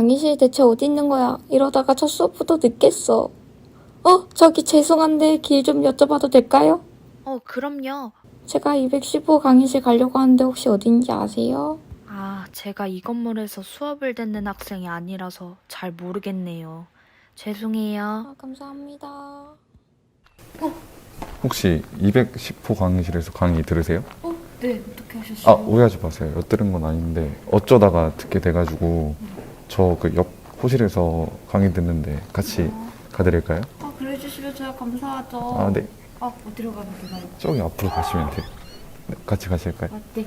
강의실 대체 어디 있는 거야? 이러다가 첫 수업부터 늦겠어. 어, 저기 죄송한데 길 좀 여쭤봐도 될까요? 어, 그럼요. 제가 215 강의실 가려고 하는데 혹시 어딘지 아세요? 아, 제가 이 건물에서 수업을 듣는 학생이 아니라서 잘 모르겠네요. 죄송해요. 아, 감사합니다. 혹시 210호 강의실에서 강의 들으세요? 네, 어떻게 하셨어요? 아 오해하지 마세요. 엿들은 건 아닌데 어쩌다가 듣게 돼가지고 저 그 옆 호실에서 강의 듣는데 같이 아. 가드릴까요? 아, 그래주시면 저 감사하죠. 아, 네. 아, 어디로 가면 되나요? 저기 앞으로 가시면 돼. 네, 같이 가실까요? 아, 네.